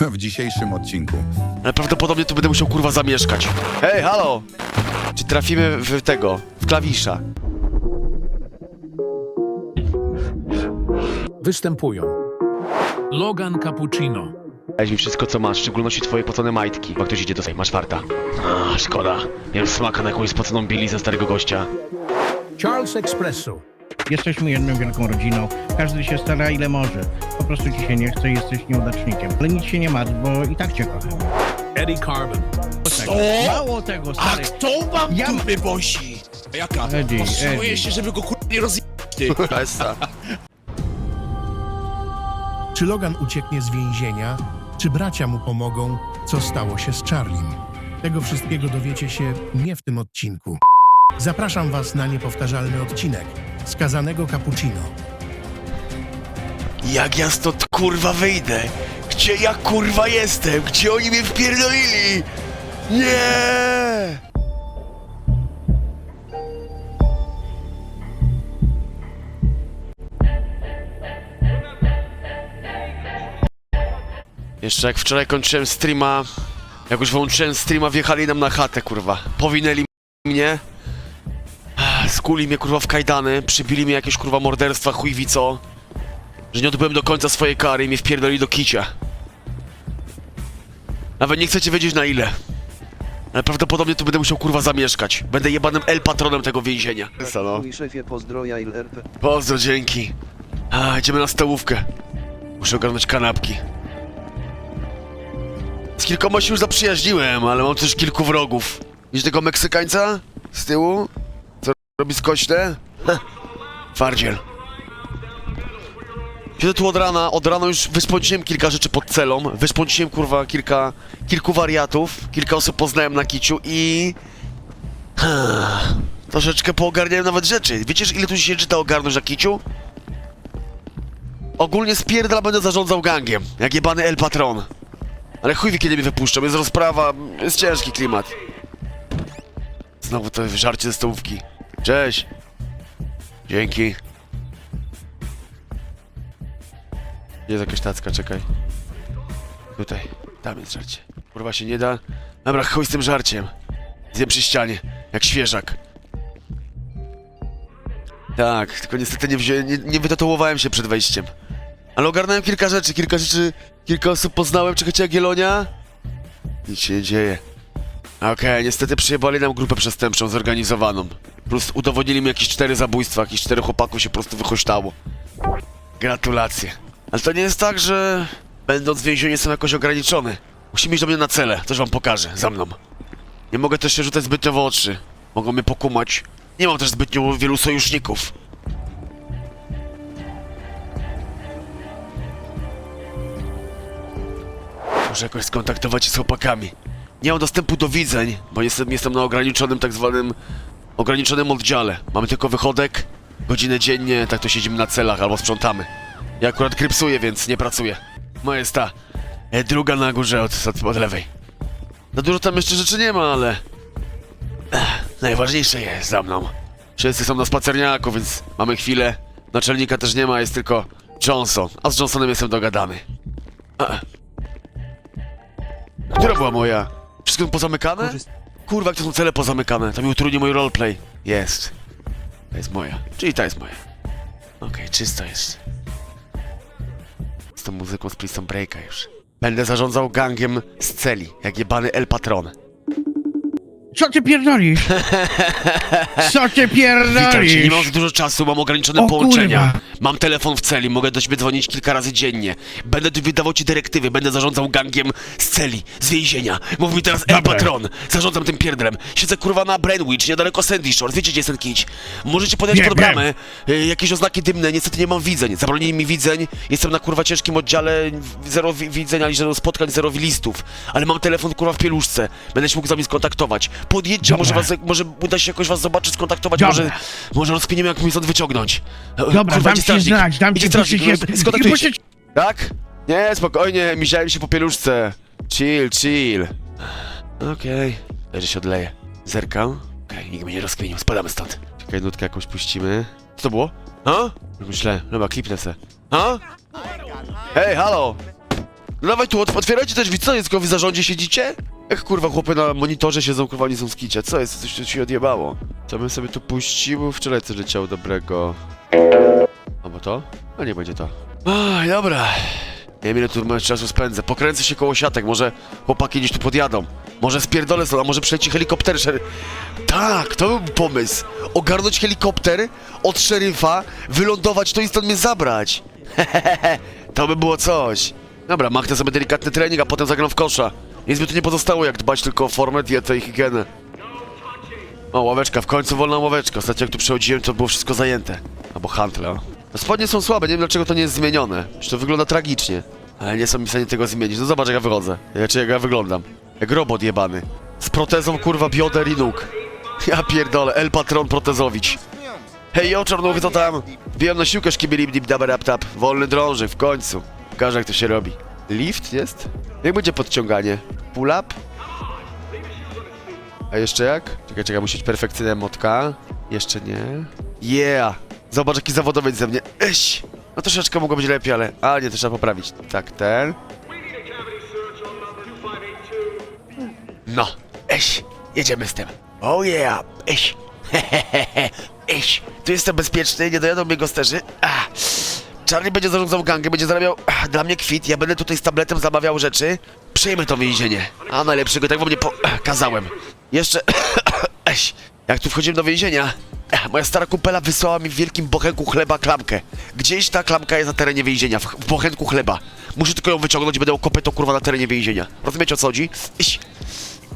w dzisiejszym odcinku. Ale prawdopodobnie tu będę musiał kurwa zamieszkać. Hej, halo! Czy trafimy w tego, w klawisza? Występują Logan Cappuccino, Daj mi wszystko co masz, w szczególności twoje pocone majtki. Bo ktoś idzie do masz farta. A, szkoda. Miałem smaka na jakąś spoconą Billy ze starego gościa. Charles Espresso, Jesteśmy jedną wielką rodziną. Każdy się stara ile może. Po prostu ci się nie chce i jesteś nieudacznikiem. Ale nic się nie martw, bo i tak cię kocham. Eddie Carbon, Co? Mało tego, A stary. kto wam Ja- dupy bosi? Jaka? Eddie, Eddie. się, żeby go kur... nie rozjebać, ty. Esa. Czy Logan ucieknie z więzienia? Czy bracia mu pomogą? Co stało się z Charlim? Tego wszystkiego dowiecie się nie w tym odcinku. Zapraszam Was na niepowtarzalny odcinek Skazanego Cappuccino. Jak ja stąd kurwa wyjdę? Gdzie ja kurwa jestem? Gdzie oni mnie wpierdolili? Nie! Jeszcze jak wczoraj kończyłem streama, jak już wyłączyłem streama, wjechali nam na chatę, kurwa. Powinęli mnie, skuli mnie, kurwa, w kajdany, przybili mnie jakieś, kurwa, morderstwa, chuj wie co że nie odbyłem do końca swojej kary i mnie wpierdoli do kicia. Nawet nie chcecie wiedzieć na ile. Ale prawdopodobnie tu będę musiał kurwa zamieszkać. Będę jebanym El patronem tego więzienia. No. Mój szefie pozdroja ILRP. Pozdro, dzięki. A, idziemy na stołówkę. Muszę ogarnąć kanapki. Z kilkoma się już zaprzyjaźniłem, ale mam też kilku wrogów. Widzisz tego Meksykańca? Z tyłu? Robi skośne? Heh. Twardziel. Siedzę tu od rana, od rana już wyspąciłem kilka rzeczy pod celą, wyspąciłem kurwa kilka, kilku wariatów, kilka osób poznałem na kiciu i... Troszeczkę poogarniałem nawet rzeczy. Wiecie, ile tu się czyta ogarnąć na kiciu? Ogólnie spierdala będę zarządzał gangiem, jak jebany El Patron. Ale chuj wie kiedy mnie wypuszczą, jest rozprawa, jest ciężki klimat. Znowu to żarcie ze stołówki. Cześć. Dzięki. Jest jakaś tacka, czekaj. Tutaj, tam jest żarcie. Kurwa się nie da. Dobra, chuj z tym żarciem. Zjem przy ścianie, jak świeżak. Tak, tylko niestety nie, wziąłem, nie, nie wytatuowałem się przed wejściem. Ale ogarnąłem kilka rzeczy, kilka rzeczy, kilka osób poznałem. Czekajcie, Jagiellonia? Nic się nie dzieje. Okej, niestety przyjebali nam grupę przestępczą zorganizowaną. Plus udowodnili mi jakieś cztery zabójstwa, jakieś cztery chłopaków się po prostu wychośtało. Gratulacje. Ale to nie jest tak, że będąc w więzieniu jestem jakoś ograniczony. Musimy iść do mnie na cele, coś wam pokażę, za mną. Nie mogę też się rzucać zbytnio w oczy. Mogą mnie pokumać. Nie mam też zbytnio wielu sojuszników. Muszę jakoś skontaktować się z chłopakami. Nie mam dostępu do widzeń, bo jestem, jestem na ograniczonym tak zwanym... ograniczonym oddziale. Mamy tylko wychodek, godzinę dziennie, tak to siedzimy na celach albo sprzątamy. Ja akurat krypsuję, więc nie pracuję. Moja jest ta e, druga na górze od, od, od lewej. Za dużo tam jeszcze rzeczy nie ma, ale... Ech, najważniejsze jest za mną. Wszyscy są na spacerniaku, więc mamy chwilę. Naczelnika też nie ma, jest tylko Johnson. A z Johnsonem jestem dogadany. A. Która była moja? Wszystko pozamykane? Kurwa, to są cele pozamykane. To mi utrudni mój roleplay. Jest. Ta jest moja. Czyli ta jest moja. Okej, czysto jest. Z tą muzyką z Prison Breaka już. Będę zarządzał gangiem z celi, jak jebany El Patron. Co ty pierdolisz? Co ty Witajcie, nie pierdolisz? mam dużo czasu, mam ograniczone O połączenia. kurwa. Mam telefon w celi, mogę do ciebie dzwonić kilka razy dziennie. Będę tu wydawał ci dyrektywy, będę zarządzał gangiem z celi, z więzienia. Mów mi teraz El Dobra. Patron. Zarządzam tym pierdrem. Siedzę kurwa na Brandwich, niedaleko Sandy Shore. Wiecie gdzie jest ten kić? Możecie Wiem, pod bramę. Y, jakieś oznaki dymne, niestety nie mam widzeń. Zabronili mi widzeń. Jestem na kurwa ciężkim oddziale. Zero wi- widzeń, ani zero spotkań, zero listów. Ale mam telefon kurwa w pieluszce. Będę się mógł z wami skontaktować. Podjedźcie, Dobra. może was, może uda się jakoś was zobaczyć, skontaktować, Dobra. może... Może rozkminiemy, jak mi stąd wyciągnąć. Dobra, Kurwa, dam idzie ci strażnik. znać, dam Idzie ci strażnik, puścić no, się. puścić- Tak? Nie, spokojnie, miziałem się po pieluszce. Chill, chill. Okej. Okay. że się odleje. Zerkam. Okej, nikt mnie nie rozkminił, spadamy stąd. Czekaj, nutkę jakąś puścimy. Co to było? Ha? Myślę, dobra, klipnę se. Ha? Hej, halo! No dawaj tu, ot- otwierajcie też drzwi, co jest, tylko w zarządzie siedzicie? Jak kurwa chłopy na monitorze siedzą, kurwa nie są w co jest, coś tu się odjebało? Co bym sobie tu puścił? Wczoraj coś leciało dobrego. A bo to? A nie będzie to. Ach, dobra. Nie wiem ile tu czasu spędzę. Pokręcę się koło siatek, może chłopaki gdzieś tu podjadą. Może spierdolę stąd, a może przyleci helikopter szer... Tak, to był pomysł. Ogarnąć helikopter od szeryfa, wylądować to i stąd mnie zabrać. to by było coś. Dobra, machnę sobie delikatny trening, a potem zagram w kosza. Nic mi tu nie pozostało, jak dbać tylko o formę, dietę i higienę. O, ławeczka, w końcu wolna ławeczka. Ostatnio jak tu przychodziłem, to było wszystko zajęte. Albo hantle. No spodnie są słabe, nie wiem dlaczego to nie jest zmienione. Przecież to wygląda tragicznie. Ale nie są mi w stanie tego zmienić. No zobacz jak ja wychodzę. Znaczy jak ja wyglądam. Jak robot jebany. Z protezą kurwa bioder i nóg. Ja pierdolę, El Patron Protezowicz. Hej jo, czarnuchy, co tam? Wbijam na siłkę szkibili dip dabar tap. Wolny drąży, w końcu. Pokażę jak to się robi. Lift jest? Jak będzie podciąganie? Pull up? A jeszcze jak? Czekaj, czekaj, musi być perfekcyjna motka. Jeszcze nie. Yeah! Zobacz jaki zawodowiec ze mnie. Eś! No troszeczkę mogło być lepiej, ale... A nie, to trzeba poprawić. Tak, ten. No, eś! Jedziemy z tym. Oh yeah! Eś! Hehehe! Eś! Tu jestem bezpieczny, nie dojadą mnie gosterzy. Ah. Charlie będzie zarządzał gangiem, będzie zarabiał ah, dla mnie kwit, ja będę tutaj z tabletem zamawiał rzeczy. Przyjmę to więzienie. A najlepszego, tak wam nie po... ah, kazałem. Jeszcze... Eś! Jak tu wchodziłem do więzienia, eh, moja stara kupela wysłała mi w wielkim bochenku chleba klamkę. Gdzieś ta klamka jest na terenie więzienia, w, w bochenku chleba. Muszę tylko ją wyciągnąć i będę okopać to kurwa na terenie więzienia. Rozumiecie o co chodzi? Iś.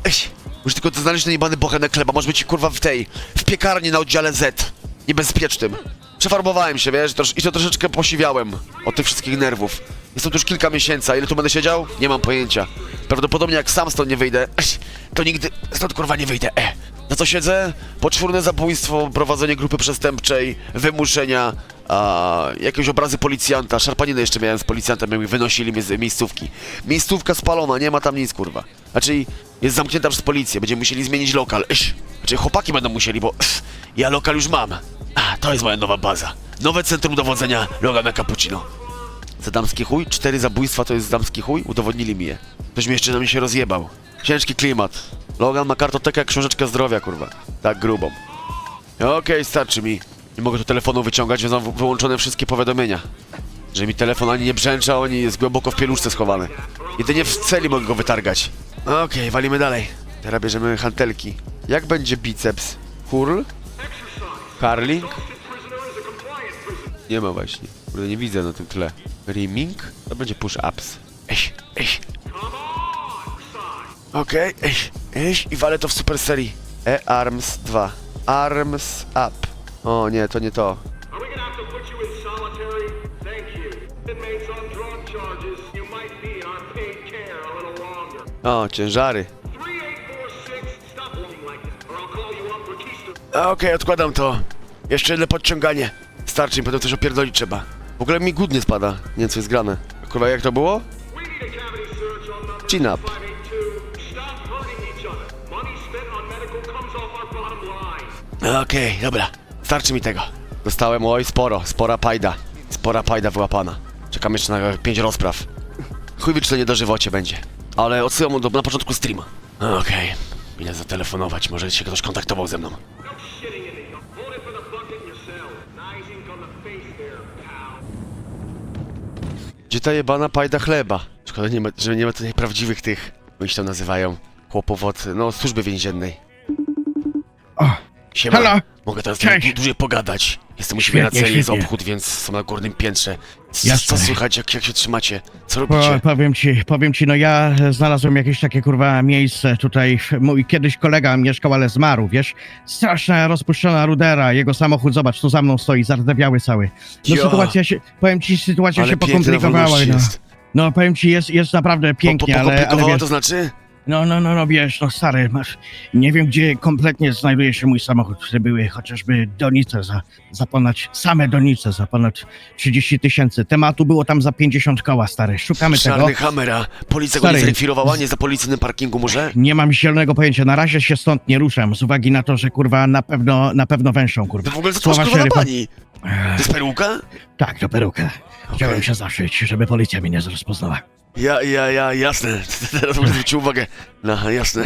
Iś. Muszę tylko znaleźć ten jebany bochenek chleba, może być kurwa w tej, w piekarni na oddziale Z. Niebezpiecznym. Przefarbowałem się, wiesz, i to troszeczkę posiwiałem od tych wszystkich nerwów. Jestem tu już kilka miesięcy, a ile tu będę siedział? Nie mam pojęcia. Prawdopodobnie jak sam stąd nie wyjdę, to nigdy stąd kurwa nie wyjdę. E. Za co siedzę? Poczwórne zabójstwo, prowadzenie grupy przestępczej, wymuszenia, a, jakieś obrazy policjanta, szarpaninę jeszcze miałem z policjantem, jak mi wynosili z miejscówki. Miejscówka spalona, nie ma tam nic, kurwa. Znaczy, jest zamknięta przez policję, będziemy musieli zmienić lokal. Znaczy, chłopaki będą musieli, bo ja lokal już mam. A, to jest moja nowa baza. Nowe centrum dowodzenia Logana Cappuccino. Za damski chuj? Cztery zabójstwa to jest damski chuj? Udowodnili mi je. Ktoś mi jeszcze na mnie się rozjebał. Ciężki klimat. Logan ma kartotekę jak książeczkę zdrowia, kurwa. Tak grubą. Okej, starczy mi. Nie mogę tu telefonu wyciągać, więc mam wy- wyłączone wszystkie powiadomienia. Że mi telefon ani nie brzęcza, ani jest głęboko w pieluszce schowany. Jedynie w celi mogę go wytargać. Okej, walimy dalej. Teraz bierzemy hantelki. Jak będzie biceps? Curl? Carling? Nie ma właśnie. Kurde, nie widzę na tym tle. Rimming? To będzie push-ups. Eś, eś. Okej, eś, eś. I walę to w super serii. E-Arms 2. Arms up. O nie, to nie to. O, ciężary. 3846, stop looking like this, or I'll call you up for keystone. Okej, odkładam to. Jeszcze jedno podciąganie. Starczy mi, potem coś opierdolić trzeba. W ogóle mi głód nie spada. Nie wiem, co jest grane. Kurwa, jak to było? Chin up. 582. Stop hurting each other. Money spent on medical comes off our bottom line. Okej, dobra. Starczy mi tego. Dostałem, oj, sporo. Spora pajda. Spora pajda wyłapana. Czekam jeszcze na pięć rozpraw. Chuj wie, czy to nie dożywocie będzie. Ale odsyłam do, na początku streama. Okej. Ile zatelefonować? Może się ktoś kontaktował ze mną. Gdzie ta jebana pajda chleba? Szkoda, nie ma, że nie ma tutaj prawdziwych tych, jak się to nazywają, chłopów od, no, służby więziennej. O, Siema. Halo? Mogę teraz Cześć. dłużej pogadać. Jestem u siebie na Świetnie, celi, jest świetnie. obchód, więc są na górnym piętrze. C- Jasne. Co słychać, jak, jak się trzymacie? Co po, robicie? powiem ci, powiem ci, no ja znalazłem jakieś takie kurwa miejsce tutaj. Mój kiedyś kolega mieszkał, ale zmarł, wiesz? Straszna rozpuszczona rudera, jego samochód, zobacz, tu za mną stoi, zardzewiały cały. No Ja. sytuacja się, powiem ci, sytuacja Ale się piękna pokomplikowała. wolność No. jest. no powiem ci, jest, jest naprawdę pięknie, ale, ale pokomplikowała wiesz, to znaczy? No, no, no, no, wiesz, no stary, masz, nie wiem, gdzie kompletnie znajduje się mój samochód. To były chociażby donice za, za ponad, same donice za ponad 30 tysięcy. Tematu było tam za 50 koła, stary. Szukamy tego. Czarny hamera. Policja go nie Stary, zrekwirowała, nie za policyjnym parkingu może? Nie mam zielonego pojęcia. Na razie się stąd nie ruszam, z uwagi na to, że kurwa na pewno, na pewno węszą, kurwa. Ty w ogóle to Słowa kurwa na szeryfa- pani? To jest peruka? Tak, to peruka. Chciałem się zaszyć, żeby policja mnie nie rozpoznała. Ja, ja, ja, jasne. Teraz mogę zwrócić uwagę. No, jasne.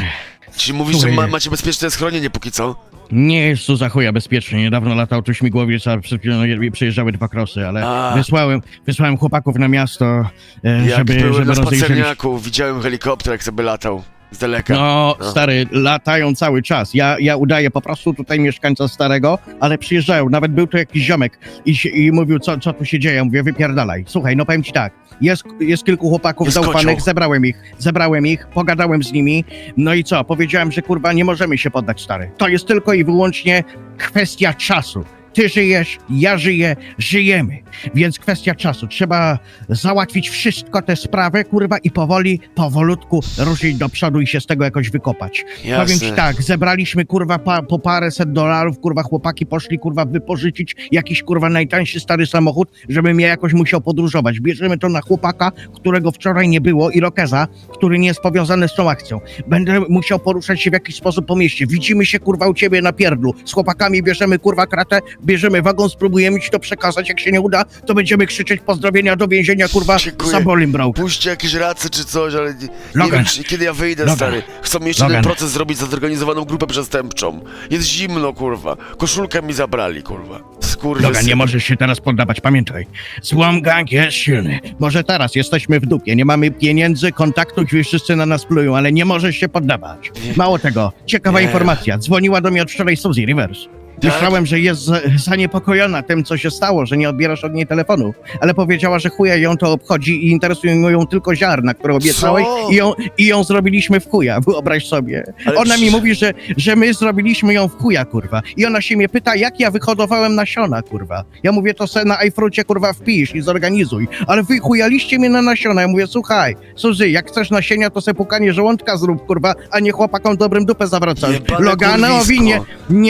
Czyli mówisz, że Słuchaj. ma, macie bezpieczne schronienie póki co? Nie jest tu za chuja bezpiecznie. Niedawno latał tu śmigłowiec, a przed chwilą je- przyjeżdżały dwa krosy, ale A. wysłałem, wysłałem chłopaków na miasto, e, Jak żeby, byłem żeby na rozejrzeli spacerniaku, widziałem helikopter, jak sobie latał. Z daleka. No, No. stary, latają cały czas. Ja, ja udaję po prostu tutaj mieszkańca starego, ale przyjeżdżają. Nawet był tu jakiś ziomek i, się, i mówił, co, co tu się dzieje. Ja Mówię, wypierdalaj. Słuchaj, no powiem ci tak, jest, jest kilku chłopaków Jest zaufanych, kocioł. zebrałem ich, zebrałem ich, pogadałem z nimi, no i co? Powiedziałem, że kurwa nie możemy się poddać, stary. To jest tylko i wyłącznie kwestia czasu. Ty żyjesz, ja żyję, żyjemy. Więc kwestia czasu. Trzeba załatwić wszystko te sprawy, kurwa, i powoli, powolutku ruszyć do przodu i się z tego jakoś wykopać. Jasne. Powiem ci tak, zebraliśmy kurwa pa, po paręset dolarów, kurwa chłopaki poszli kurwa wypożyczyć jakiś kurwa najtańszy stary samochód, żebym ja jakoś musiał podróżować. Bierzemy to na chłopaka, którego wczoraj nie było i Rokeza, który nie jest powiązany z tą akcją. Będę musiał poruszać się w jakiś sposób po mieście. Widzimy się kurwa u ciebie na pierdlu. Z chłopakami bierzemy kurwa kratę, bierzemy wagon, spróbujemy ci to przekazać. Jak się nie uda, to będziemy krzyczeć pozdrowienia do więzienia kurwa Dziękuję. Sabolim Broke. Puśćcie jakieś racy czy coś, ale nie, nie Logan. wiem, czy, kiedy ja wyjdę, Logan. stary. Chcą mi jeszcze Logan. ten proces zrobić za zorganizowaną grupę przestępczą. Jest zimno, kurwa. Koszulkę mi zabrali, kurwa. Skurwy Logan, nie możesz się teraz poddawać, pamiętaj. Słom gang jest silny. Może teraz jesteśmy w dupie, nie mamy pieniędzy, kontaktów i wszyscy na nas plują, ale nie możesz się poddawać. Mało tego, ciekawa Nie. informacja. Dzwoniła do mnie od wczoraj Suzy Rivers. Myślałem, że jest za- zaniepokojona tym, co się stało, że nie odbierasz od niej telefonu, ale powiedziała, że chuja ją to obchodzi i interesują ją tylko ziarna, które obiecałeś Co? i ją, i ją zrobiliśmy w chuja, wyobraź sobie. Ale ona mi mówi, że, że my zrobiliśmy ją w chuja, kurwa. I ona się mnie pyta, jak ja wyhodowałem nasiona, kurwa. Ja mówię, to se na iFrucie, kurwa, wpisz i zorganizuj. Ale wy chujaliście mnie na nasiona. Ja mówię, słuchaj, Suzy, jak chcesz nasienia, to se pukanie żołądka zrób, kurwa, a nie chłopakom dobrym dupę zawracać. Jebane Loganowi nie,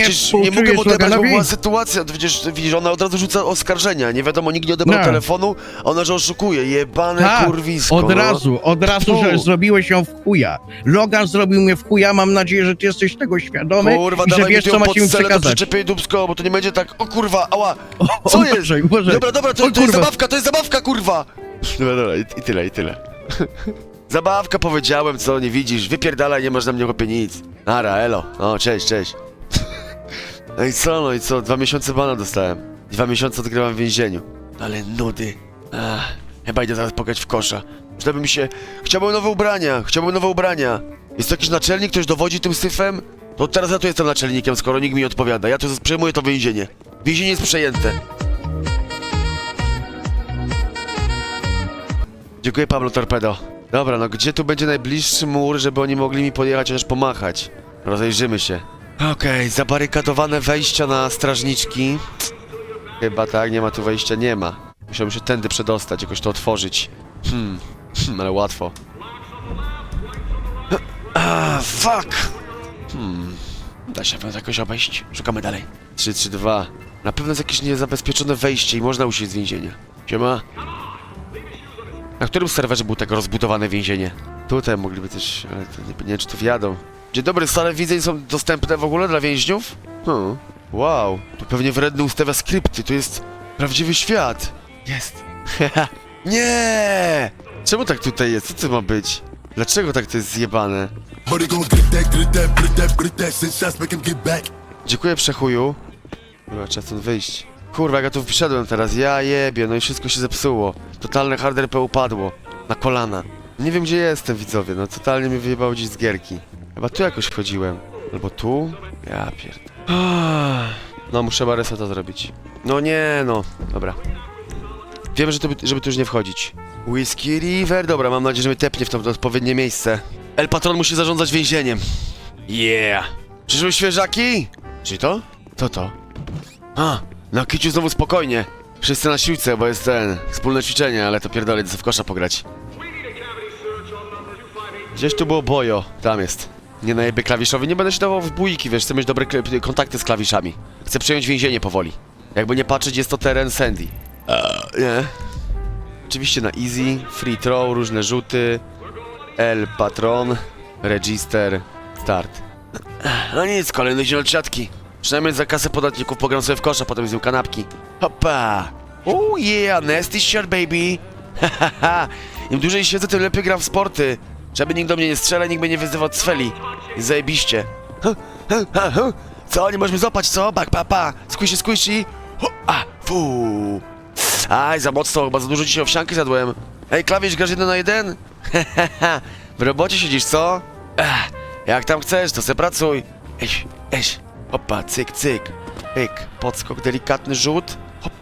Przecież nie mogę odebrać, bo Loganowi? była sytuacja, widzisz, widzisz, ona od razu rzuca oskarżenia, nie wiadomo, nikt nie odebrał No. telefonu, ona, że oszukuje, jebane Tak, kurwisko, Od no. razu, od razu, że zrobiłeś ją w chuja. Logan zrobił mnie w chuja, mam nadzieję, że ty jesteś tego świadomy Kurwa, i że dawaj wiesz, mi co mi podcelę, to przekazać. przyczepię dubsko, bo to nie będzie tak, o kurwa, ała, O, co jest? uważaj, uważaj. Dobra, dobra, to, O to jest kurwa. zabawka, to jest zabawka, kurwa! Dobra, dobra, i, i tyle, i tyle. Zabawka powiedziałem, co, nie widzisz, wypierdalaj, nie masz na mnie chłopie nic. Nara, elo, no, cześć, cześć. No i co, no i co, dwa miesiące bana dostałem. Dwa miesiące odgrywam w więzieniu. Ale nudy. Ach, chyba idę zaraz pograć w kosza. Przydałby mi się... Chciałbym nowe ubrania, chciałbym nowe ubrania. Jest to jakiś naczelnik, ktoś dowodzi tym syfem? To teraz ja tu jestem naczelnikiem, skoro nikt mi nie odpowiada. Ja tu przejmuję to więzienie. Więzienie jest przejęte. Dziękuję Pablo Torpedo. Dobra, no gdzie tu będzie najbliższy mur, żeby oni mogli mi podjechać chociaż pomachać? Rozejrzymy się. Okej, zabarykadowane wejścia na strażniczki. Chyba tak, nie ma tu wejścia, nie ma. Musiałbym się tędy przedostać, jakoś to otworzyć. Hmm, hmm ale łatwo. Ah, fuck! Hmm, da się pewno to jakoś obejść. Szukamy dalej. 3, 3, 2. Na pewno jest jakieś niezabezpieczone wejście i można uciec z więzienia. Siema. Na którym serwerze było tak rozbudowane więzienie? Tutaj mogliby też, ale to nie, nie wiem czy tu wjadą. Dzień dobry, sale widzeń są dostępne w ogóle dla więźniów? Hmm. Wow, tu pewnie wredny ustawia skrypty, to jest prawdziwy świat. Jest. nie! Czemu tak tutaj jest? Co to ma być? Dlaczego tak to jest zjebane? Dziękuję przechuju. Chyba trzeba stąd wyjść. Kurwa, jak ja tu wszedłem teraz, ja jebie, no i wszystko się zepsuło. Totalne hard RP upadło. Na kolana. Nie wiem gdzie jestem, widzowie, no totalnie mnie wyjebało gdzieś z gierki. Chyba tu jakoś wchodziłem. Albo tu? Ja pierd... No, muszę chyba reseta zrobić. No nie, no. Dobra. Wiem, że to, by- żeby tu już nie wchodzić. Whiskey River, dobra, mam nadzieję, że mnie tepnie w to odpowiednie miejsce. El Patron musi zarządzać więzieniem. Yeah! Przyszły świeżaki? Czy to? Co to? A, na kiciu znowu spokojnie. Wszyscy na siłce, bo jest ten, wspólne ćwiczenie, ale to pierdolę, sobie w kosza pograć. Gdzieś tu było bojo, tam jest. Nie najebie klawiszowi, nie będę się dawał w bójki, wiesz, chcę mieć dobre kontakty z klawiszami. Chcę przejąć więzienie powoli. Jakby nie patrzeć, jest to teren Sandy. Eee, nie. Oczywiście na easy, free throw, różne rzuty, L, patron, register, start. No nic, kolejne zielociatki. Przynajmniej za kasę podatników pogram sobie w kosza, potem zjem kanapki. Hopa! Oh yeah, nasty shot baby! Hahaha! Im dłużej siedzę, tym lepiej gram w sporty. Żeby nikt do mnie nie strzelał, nikt mnie nie wyzywał cweli. Jest zajebiście. Co, nie możesz mnie złapać, co? Bak, pa, pa. Squishy, squishy. Hu, a, fu. Aj, za mocno, chyba za dużo dzisiaj owsianki zjadłem. Ej, klawisz, grasz jeden na jeden? w robocie siedzisz, co? Ech, jak tam chcesz, to se pracuj. Eś, eś. Opa, cyk, cyk. Pyk, podskok, delikatny rzut. Hop.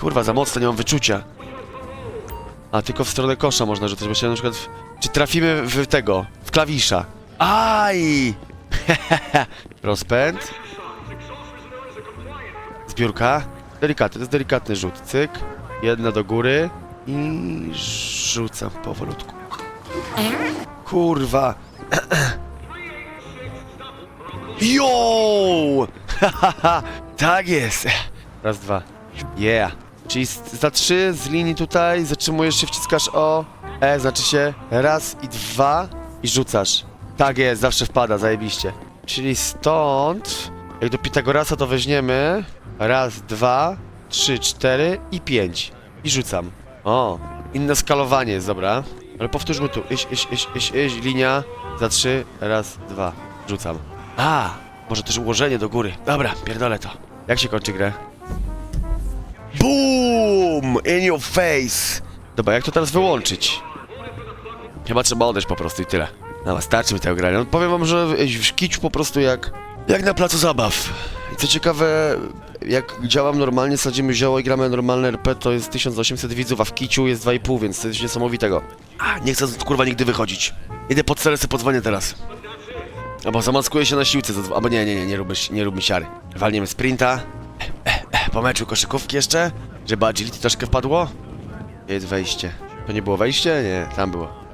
Kurwa, za mocno, nie mam wyczucia. A, tylko w stronę kosza można rzucać, bo się na przykład... Czy trafimy w tego, w klawisza? Aj! Rozpęd. Zbiórka. Delikatny, to jest delikatny rzut. Cyk. Jedna do góry. I rzucam powolutku. Kurwa. Yo! tak jest. Raz, dwa. Yeah. Czyli za trzy z linii tutaj zatrzymujesz się, wciskasz O, E, znaczy się raz i dwa i rzucasz. Tak jest, zawsze wpada, zajebiście. Czyli stąd, jak do Pitagorasa to weźmiemy raz, dwa, trzy, cztery i pięć. I rzucam. O, inne skalowanie jest, dobra. Ale powtórzmy tu. Iś, iś, iś, iś, iś, linia za trzy, raz, dwa. Rzucam. A, może też ułożenie do góry. Dobra, pierdolę to. Jak się kończy grę? Boom! In your face! Dobra, jak to teraz wyłączyć? Chyba trzeba odejść po prostu i tyle. No, starczy mi tego grania. No, powiem wam, że w kiciu po prostu jak... Jak na placu zabaw. I co ciekawe, jak działam normalnie, sadzimy zioło i gramy normalne RP, to jest 1800 widzów, a w kiciu jest 2,5, więc to jest niesamowitego. A, nie chcę kurwa nigdy wychodzić. Idę pod sobie podzwonię teraz. Albo zamaskuję się na siłce, albo nie, nie, nie, nie róbmy, nie róbmy siary. Walniemy sprinta. Po meczu koszykówki jeszcze, żeby agility troszkę wpadło. Jest wejście. To nie było wejście? Nie, tam było.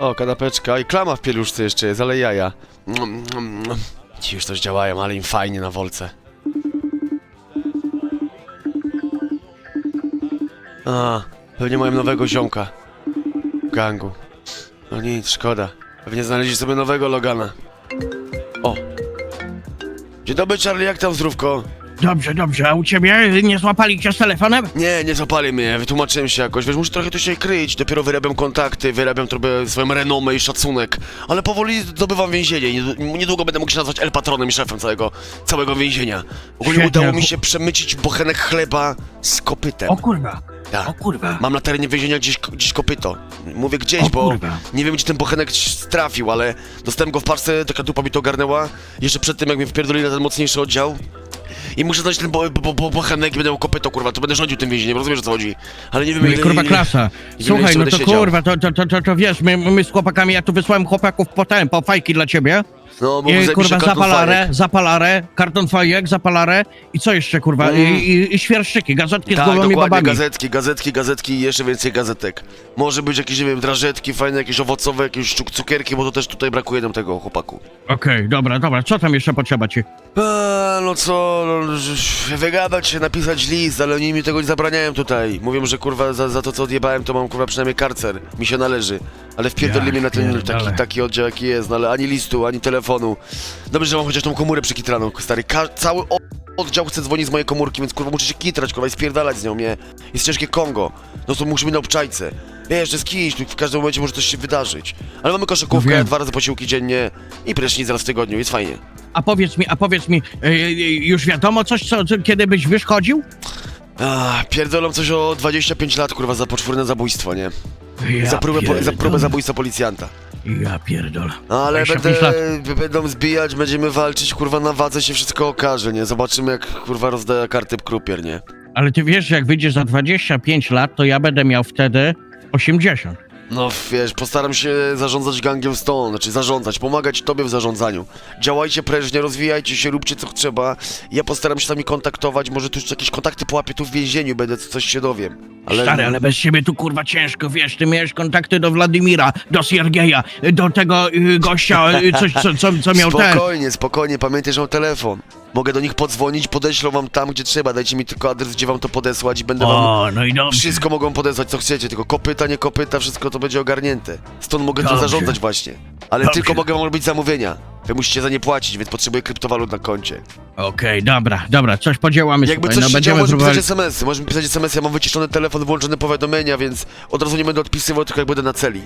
O, kanapeczka i klama w pieluszce jeszcze jest, ale jaja. Ci już też działają, ale im fajnie na wolce. A, pewnie mają nowego ziomka. W gangu. No nic, szkoda. Pewnie znaleźli sobie nowego Logana. O. Dzień dobry, Charlie, jak tam zdrówko? Dobrze, dobrze, a u ciebie nie złapali cię z telefonem? Nie, nie zapali mnie, wytłumaczyłem się jakoś, wiesz, muszę trochę tu się kryć, dopiero wyrabiam kontakty, wyrabiam trochę swoją renomę i szacunek, ale powoli zdobywam więzienie nied- niedługo będę mógł się nazwać El Patronem i szefem całego, całego więzienia. Ogólnie Świetnie. udało mi się przemycić bochenek chleba z kopytem. O kurwa, Tak. o kurwa. Mam na terenie więzienia gdzieś, gdzieś kopyto. Mówię gdzieś, O bo kurwa. nie wiem gdzie ten bochenek trafił, ale dostałem go w parce, taka dupa mi to ogarnęła. Jeszcze przed tym jak mnie wpierdolili na ten mocniejszy oddział. I muszę znaleźć ten bo, bo, bo, bochenek i będę kopyto, kurwa, to będę rządził tym więzieniem, rozumiesz o co chodzi. Ale nie wiem ile... kurwa ile- klasa. ile Słuchaj, jeszcze no będę to siedział. kurwa, to, to, to, to, to wiesz, my, my z chłopakami, ja tu wysłałem chłopaków po ten, po fajki dla ciebie. No, bo I, kurwa, zapalarę, fajek. zapalarę, karton fajek, zapalarę i co jeszcze, kurwa, Mm. I, i, i świerszczyki, gazetki z Tak, gołymi dokładnie, babami. gazetki, gazetki, gazetki i jeszcze więcej gazetek. Może być jakieś, nie wiem, drażetki fajne, jakieś owocowe, jakieś cuk- cukierki, bo to też tutaj brakuje nam tego chłopaku. Okej, dobra, dobra, co tam jeszcze potrzeba ci? Eee, no co, no, ż- wygadać się, napisać list, ale oni mi tego nie zabraniają tutaj. Mówią, że kurwa za, za to co odjebałem, to mam kurwa przynajmniej karcer. Mi się należy. Ale wpierdolili Ja mnie na ten pierdolę. taki, taki oddział jaki jest, no ale ani listu, ani telefonu. Dobrze, że mam chociaż tą komórę przykitraną, stary. Ka cały oddział chce dzwonić z mojej komórki, więc kurwa muszę się kitrać, kurwa i spierdalać z nią, nie? Jest ciężkie Kongo. No to muszę być na obczajce. Wiesz, to jest w każdym momencie może coś się wydarzyć. Ale mamy koszykówkę, wiem. dwa razy posiłki dziennie i prysznic raz w tygodniu, jest fajnie. A powiedz mi, a powiedz mi, y, y, już wiadomo coś, co, co, kiedy byś wyszkodził? Ach, pierdolą coś o 25 lat, kurwa, za poczwórne zabójstwo, nie? Ja za, próbę, po, za próbę zabójstwa policjanta. Ja pierdolę. No, ale 25 będę, lat. będą zbijać, będziemy walczyć, kurwa, na wadze się wszystko okaże, nie? Zobaczymy, jak, kurwa, rozdaje karty krupier, nie? Ale ty wiesz, że jak wyjdziesz za 25 lat, to ja będę miał wtedy 80. No, wiesz, postaram się zarządzać gangiem stąd, znaczy zarządzać, pomagać tobie w zarządzaniu. Działajcie prężnie, rozwijajcie się, róbcie co trzeba. Ja postaram się z wami kontaktować, może tu jeszcze jakieś kontakty połapię tu w więzieniu, będę coś się dowiem. Ale... Stary, ale bez ciebie tu kurwa ciężko, wiesz, ty miałeś kontakty do Wladimira, do Siergieja, do tego y, gościa, y, coś, co, co, co miał ten. Spokojnie, spokojnie, pamiętaj, że mam telefon. Mogę do nich podzwonić, podeślą wam tam, gdzie trzeba. Dajcie mi tylko adres, gdzie wam to podesłać i będę wam... O, no i dobrze. Wszystko mogą podesłać, co chcecie, tylko kopyta, nie kopyta, wszystko to będzie ogarnięte. Stąd mogę to Dobrze. zarządzać właśnie. Ale Dobrze. tylko mogę wam robić zamówienia. Wy musicie za nie płacić, więc potrzebuję kryptowalut na koncie. Okej, dobra, dobra, coś podziałamy Jakby coś no się będziemy działo, próbowali... pisać SMS-y, możesz mi pisać SMS-y, ja mam wyciszony telefon, włączone powiadomienia, więc od razu nie będę odpisywał, tylko jak będę na celi.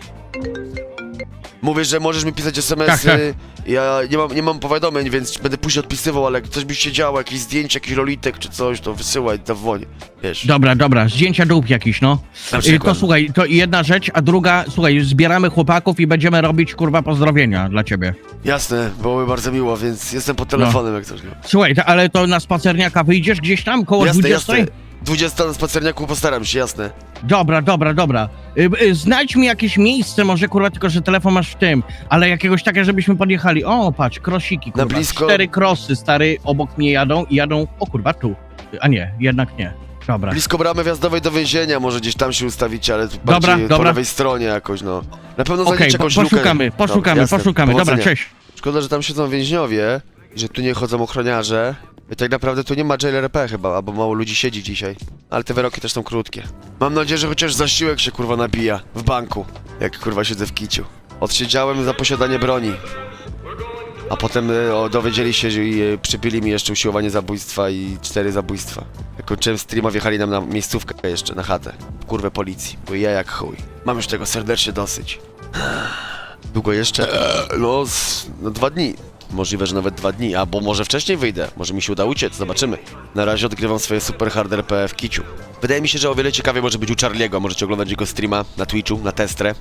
Mówię, że możesz mi pisać SMS-y, Tak, tak. ja nie mam, nie mam powiadomień, więc będę później odpisywał, ale jak coś by się działo, jakieś zdjęcie, jakiś lolitek czy coś, to wysyłaj, dowodź, wiesz. Dobra, dobra, zdjęcia dup jakiś, no. Na Y, przykład. To słuchaj, to jedna rzecz, a druga, słuchaj, zbieramy chłopaków i będziemy robić, kurwa, pozdrowienia dla ciebie. Jasne, byłoby bardzo miło, więc jestem pod telefonem jak coś. No. Słuchaj, ta- ale to na spacerniaka wyjdziesz gdzieś tam, koło Jasne, 20? jasne. 20 na spacerniaku postaram się, jasne. Dobra, dobra, dobra. Y, y, znajdź mi jakieś miejsce, może kurwa, tylko że telefon masz w tym, ale jakiegoś takie, żebyśmy podjechali. O, patrz, krosiki, kurwa. blisko? Cztery krosy, stary, obok mnie jadą i jadą, o kurwa, tu. A nie, jednak nie. Dobra. Blisko bramy wjazdowej do więzienia, może gdzieś tam się ustawicie, ale Dobra, bardziej po dobra. lewej stronie jakoś, no. Na pewno Okej, znajdziecie po, jakąś lukę. poszukamy, poszukamy, jasne, poszukamy. Dobra, powodzenia. cześć. Szkoda, że tam siedzą więźniowie i że tu nie chodzą ochroniarze. I tak naprawdę tu nie ma JLRP chyba, albo mało ludzi siedzi dzisiaj. Ale te wyroki też są krótkie. Mam nadzieję, że chociaż zasiłek się kurwa nabija w banku, jak kurwa siedzę w kiciu. Odsiedziałem za posiadanie broni. A potem y, o, dowiedzieli się i y, przypili mi jeszcze usiłowanie zabójstwa i cztery zabójstwa. Jak kończyłem streama, wjechali nam na miejscówkę jeszcze, na chatę. Kurwę policji. Były ja jak chuj. Mam już tego serdecznie dosyć. Długo jeszcze? Eee, No, no dwa dni. Możliwe, że nawet dwa dni, albo może wcześniej wyjdę. Może mi się uda uciec, zobaczymy. Na razie odgrywam swoje super hard RP w kiciu. Wydaje mi się, że o wiele ciekawiej może być u Charliego. Możecie oglądać jego streama na Twitchu, na Testrę.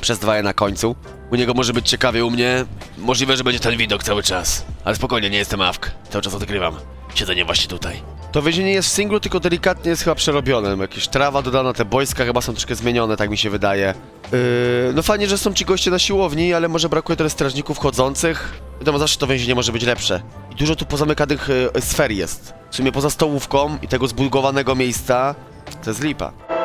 Przez dwa je na końcu. U niego może być ciekawie, u mnie możliwe, że będzie ten widok cały czas. Ale spokojnie, nie jestem awk. Cały czas odgrywam. Siedzenie właśnie tutaj. To więzienie jest w singlu, tylko delikatnie jest chyba przerobione. Jakieś trawa dodana, te boiska chyba są troszkę zmienione, tak mi się wydaje. Yy, no fajnie, że są ci goście na siłowni, ale może brakuje trochę strażników chodzących. Wiadomo, zawsze to więzienie może być lepsze. I dużo tu pozamykanych yy, sfer jest. W sumie poza stołówką i tego zbugowanego miejsca, to jest lipa.